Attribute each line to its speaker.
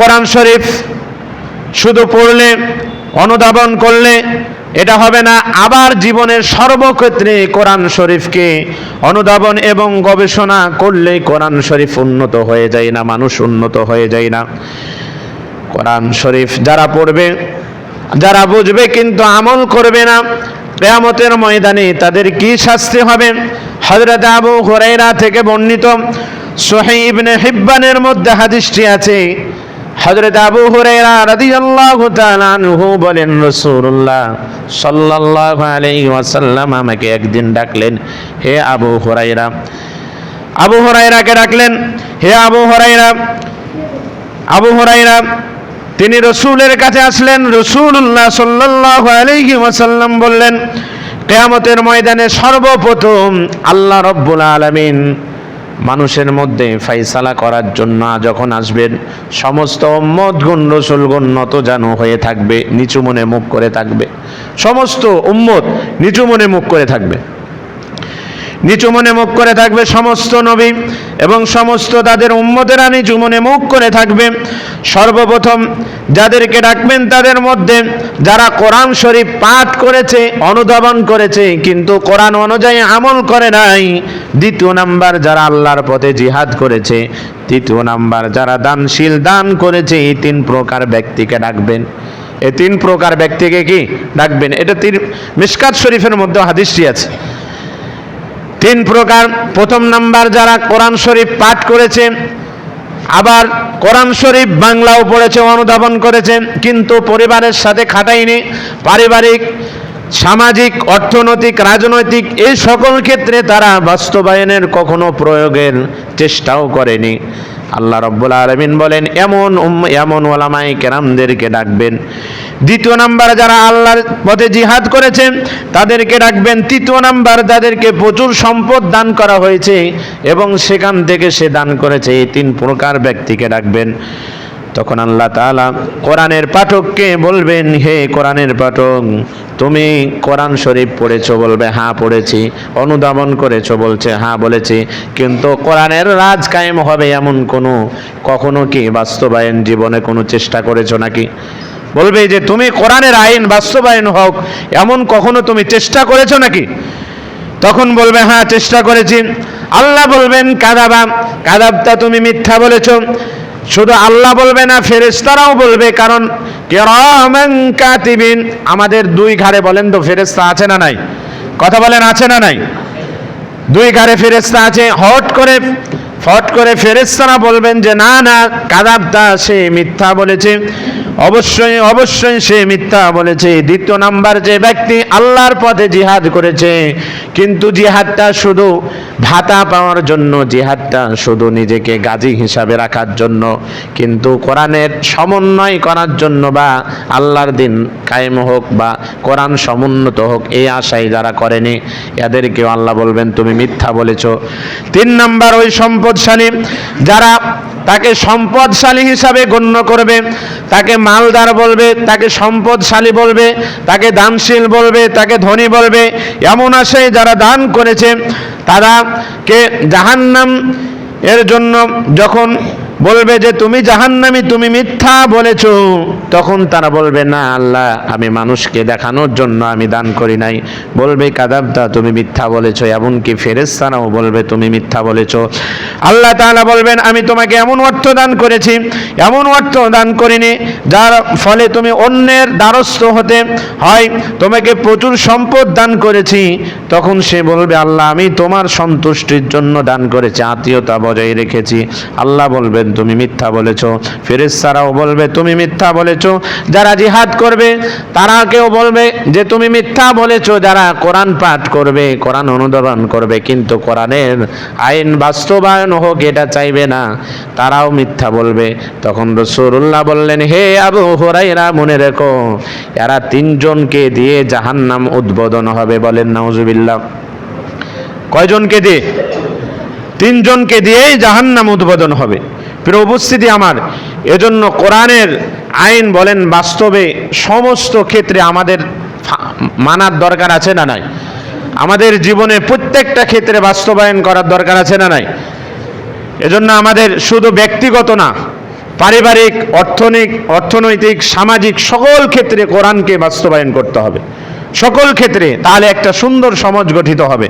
Speaker 1: কোরআন শরীফ শুধু পড়লে, অনুধাবন করলে, এটা হবে না, আবার জীবনের সর্বক্ষেত্রে কোরআন শরীফকে অনুধাবন এবং গবেষণা করলেই কোরআন শরীফ উন্নত হয়ে যায় না, মানুষ উন্নত হয়ে যায় না। কোরআন শরীফ যারা পড়বে, যারা বুঝবে কিন্তু আমল করবে না, কেয়ামতের ময়দানে তাদের কি শাস্তি হবে? হজরত আবু হুরাইরা থেকে বর্ণিত সোহেই ইবনে হিব্বানের মধ্যে হাদিসটি আছে হজরত আবু হুরাইরা রাদিয়াল্লাহু তাআলা আনহু বলেন, রাসূলুল্লাহ সাল্লাল্লাহু আলাইহি ওয়াসাল্লাম আমাকে একদিন ডাকলেন, হে আবু হুরাইরা আবু হুরাইরাকে ডাকলেন, হে আবু হুরাইরা আবু হুরাইরা তিনি রসুলের কাছে আসলেন রসুল্লাহ সাল্লাল্লাহু আলাইহি ওয়াসাল্লাম বললেন, কেয়ামতের ময়দানে সর্বপ্রথম আল্লাহ রব্বুল আলামিন মানুষের মধ্যে ফাইসালা করার জন্য যখন আসবেন, সমস্ত উম্মত গুণ রসুল গুণ নত জানো হয়ে থাকবে, নিচু মনে মুখ করে থাকবে। সমস্ত উম্মত নিচু মনে মুখ করে থাকবে। নিচু মনে মুখ করে থাকবে সমস্ত নবী এবং সমস্ত তাদের উম্মতেরা নিচু মনে মুখ করে থাকবে। সর্বপ্রথম যাদেরকে ডাকবেন তাদের মধ্যে যারা কোরআন শরীফ পাঠ করেছে, অনুধাবন করেছে, কিন্তু কোরআন অনুযায়ী আমল করে নাই, দ্বিতীয় নাম্বার যারা আল্লাহর পথে জিহাদ করেছে, তৃতীয় নাম্বার যারা দানশীল দান করেছে, এই তিন প্রকার ব্যক্তিকে ডাকবেন। এই তিন প্রকার ব্যক্তিকে কি? ডাকবেন। এটা তিন মিসকাত শরীফের মধ্যে হাদিসটি আছে। তিন প্রকার। প্রথম নাম্বার যারা কোরআন শরীফ পাঠ করেছে, আবার কোরআন শরীফ বাংলাও পড়েছে, অনুধাবন করেছে, কিন্তু পরিবারের সাথে খাটাইনি। পারিবারিক, সামাজিক, অর্থনৈতিক, রাজনৈতিক, এই সকল ক্ষেত্রে তারা বাস্তবায়নের কখনো প্রয়োগের চেষ্টাও করেনি। আল্লাহ রব্বুল আলমিন বলেন, এমন এমন ওলামাই কেরামদেরকে ডাকবেন। দ্বিতীয় নাম্বার যারা আল্লাহর পথে জিহাদ করেছেন তাদেরকে ডাকবেন। তৃতীয় নাম্বার যাদেরকে প্রচুর সম্পদ দান করা হয়েছে, এবং সেখান থেকে সে দান করেছে, এই তিন প্রকার ব্যক্তিকে ডাকবেন। তখন আল্লাহ তাআলা কোরআনের পাঠককে বলবেন, হে কোরআনের পাঠক, তুমি কোরআন শরীফ পড়েছো বলবে হ্যাঁ পড়েছি। অনুধাবন করেছ বলছে হ্যাঁ বলেছি। কিন্তু কোরআনের রাজ কায়েম হবে এমন কোনো, কখনো কি বাস্তবায়ন জীবনে কোনো চেষ্টা করেছ নাকি? বলবে যে, তুমি কোরআনের আইন বাস্তবায়ন হোক, এমন কখনো তুমি চেষ্টা করেছ নাকি? তখন বলবে হ্যাঁ চেষ্টা করেছি। আল্লাহ বলবেন, কাদাবা, কাদাবটা তুমি মিথ্যা বলেছ। শুধু আল্লাহ বলবে না ফেরেস্তারাও বলবে, কারণ কাতিবিন, আমাদের দুই ঘাড়ে বলেন তো ফেরেস্তা আছে না নাই? কথা বলেন, আছে না নাই? দুই ঘাড়ে ফেরেস্তা আছে, হট করে, ফট করে ফেরেস্তারা বলবেন যে, না না, কাদাবটা সে মিথ্যা বলেছে। অবশ্যই অবশ্যই সে মিথ্যা বলেছে। দ্বিতীয় নাম্বার, যে ব্যক্তি আল্লাহর পথে জিহাদ করেছে, কিন্তু জিহাদটা শুধু ভাতা পাওয়ার জন্য, জিহাদটা শুধু নিজেকে গাজী হিসাবে রাখার জন্য, কিন্তু কোরআনের সমন্বয় করার জন্য বা আল্লাহর দিন কায়েম হোক বা কোরআন সমুন্নত হোক, এই আশাই যারা করেনি, এদেরকেও আল্লাহ বলবেন, তুমি মিথ্যা বলেছ। তিন নাম্বার, ওই সম্পদশালী, যারা তাকে সম্পদশালী হিসাবে গণ্য করবে, তাকে মালদার বলবে, তাকে সম্পদশালী বলবে, তাকে দানশীল বলবে, তাকে ধনী বলবে, এমন আসে যারা দান করেছে তারা কে জাহান্নাম এর জন্য যখন বলবে যে তুমি জাহান্নামি, তুমি মিথ্যা বলেছ। তখন তারা বলবে, না, আল্লাহ, আমি মানুষকে দেখানোর জন্য আমি দান করি নাই। বলবে, কাদাবদা, তুমি মিথ্যা বলেছ। এমনকি ফেরেস্তানাও বলবে, তুমি মিথ্যা বলেছ। আল্লাহ তাআলা বলবেন, আমি তোমাকে এমন অর্থ দান করেছি, এমন অর্থ দান করিনি, যার ফলে তুমি অন্যের দ্বারস্থ হতে হয়, তোমাকে প্রচুর সম্পদ দান করেছি। তখন সে বলবে, আল্লাহ, আমি তোমার সন্তুষ্টির জন্য দান করেছি, আত্মীয়তা বজায় রেখেছি। আল্লাহ বলবেন তুমি মিথ্যা বলেছ। ফেরেশতারাও বলবে, তুমি মিথ্যা বলেছ। যারা জিহাদ করবে তারা কেউ বলবে যে, তুমি মিথ্যা বলেছ। যারা কোরআন পাঠ করবে, কোরআন অনুধাবন করবে, কিন্তু কোরআনের আইন বাস্তবায়ন হোক, এটা চাইবে না। তারাও মিথ্যা বলবে। তখন রসুল্লাহ বললেন, হে আবু হুরাইরা মনে রেখো, এরা তিনজনকে দিয়ে জাহান্নাম উদ্বোধন হবে। বলেন, নাউজুবিল্লাহ। কয়জনকে দিয়ে? তিনজনকে দিয়েই জাহান্নাম উদ্বোধন হবে। প্রিয় উপস্থিতি আমার, এজন্য কোরআনের আইন বলেন বাস্তবে সমস্ত ক্ষেত্রে আমাদের মানার দরকার আছে না নাই? আমাদের জীবনে প্রত্যেকটা ক্ষেত্রে বাস্তবায়ন করার দরকার আছে না নাই? এজন্য আমাদের শুধু ব্যক্তিগত না, পারিবারিক অর্থনৈতিক অর্থনৈতিক, সামাজিক সকল ক্ষেত্রে কোরআনকে বাস্তবায়ন করতে হবে। সকল ক্ষেত্রে, তাহলে একটা সুন্দর সমাজ গঠিত হবে।